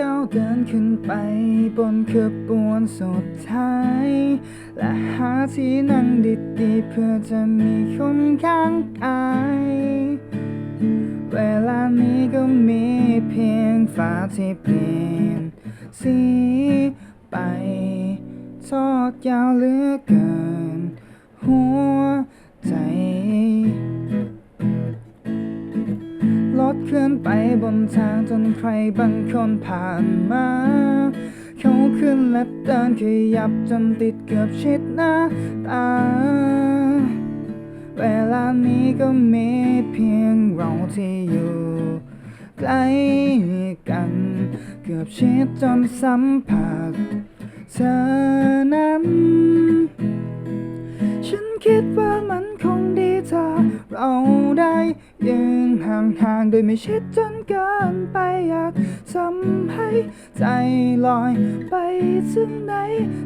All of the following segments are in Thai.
ก้าวเดินขึ้นไปบนขบวนสุดท้าย และหาที่นั่งดีๆเพื่อจะมีคนข้างกายเวลานี้ก็มีเพียงฟ้าที่เปลี่ยนสีไป ทอดยาวเหลือเกิน หัวใจรถเคลื่อนไปบนทางจนใครบางคนผ่านมา เขาขึ้นและเดินขยับจนติดเกือบชิดหน้าตา เวลานี้ก็มีเพียงเราที่อยู่ใกล้กัน เกือบชิดจนสัมผัส เธอนั้น ฉันคิดว่ามันคงดีถ้าเราได้ยืนห่างๆ โดยไม่ชิดจนเกินไปอยากทำให้ใจลอยไปถึงไหน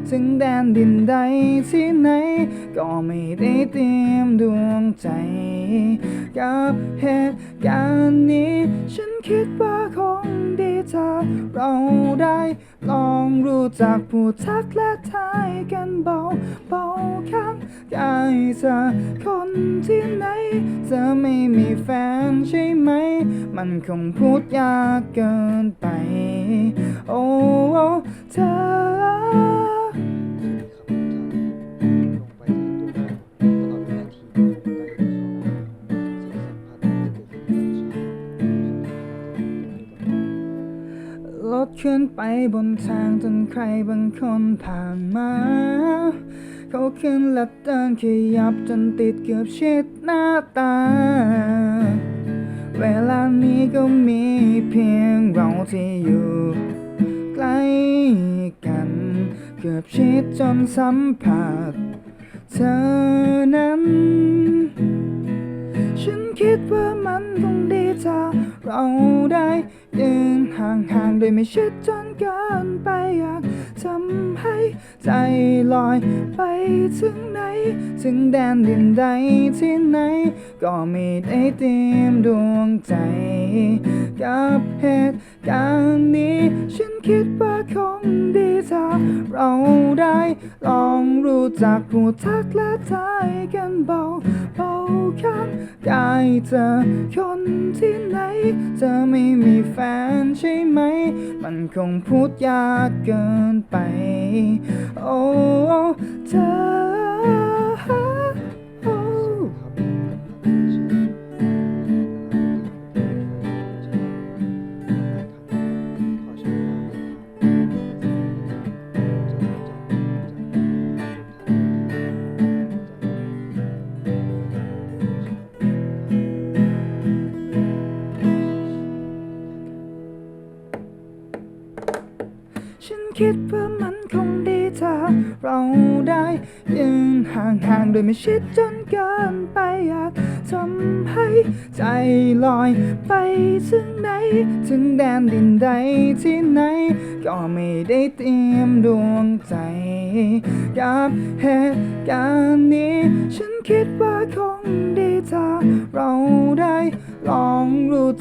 ถึงแดนดินใดที่ไหน ก็ไม่ได้เตรียมดวงใจ กับเหตุการณ์นี้ ฉันคิดว่าคงดีถ้าเราได้ลองรู้จักพูดทักและทายกันเบาเบาข้างกายเธอคนที่ไหนจะไม่มีแฟนใช่ไหม มันคงพูดยากเกินไป โอ้เธอ รถเคลื่อนไปบนทางจนใครบางคนผ่านมา เขาขึ้นและเดินขยับจนติดเกือบชิดหน้าตา เวลานี้ก็มีเพียงเราที่อยู่ใกล้กัน เกือบชิดจนสัมผัสเธอนั้น ฉันคิดว่ามันคงดี ถ้าเราได้ยืนห่างๆโดยไม่ชิดจนเกินไปอยากทำให้ใจลอยไปถึงไหน ถึงแดนดินใดที่ไหน ก็ไม่ได้เตรียมดวงใจ กับเหตุการณ์นี้ ฉันคิดว่าคงดีถ้าเราได้ลองรู้จักพูดทักและทายกันเบาเบาๆข้างกายเธอคนที่ไหนจะไม่มีแฟนใช่ไหม มันคงพูดยากเกินไป โอ้เธอ คิดว่ามันคงดีถ้าเราได้ยืนห่างๆโดยไม่ชิดจนเกินไปอยากทำให้ใจลอยไปถึงไหน ถึงแดนดินใดที่ไหน ก็ไม่ได้เตรียมดวงใจ กับเหตุการณ์นี้ ฉันคิดว่าคง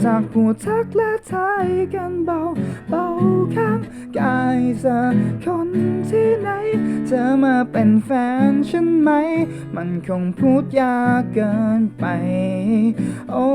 รู้จักพูดทักและทายกันเบา เบาแข้างกายเธอคนที่ไหนเธอมาเป็นแฟนฉันไหม มันคงพูดยากเกินไป โอ้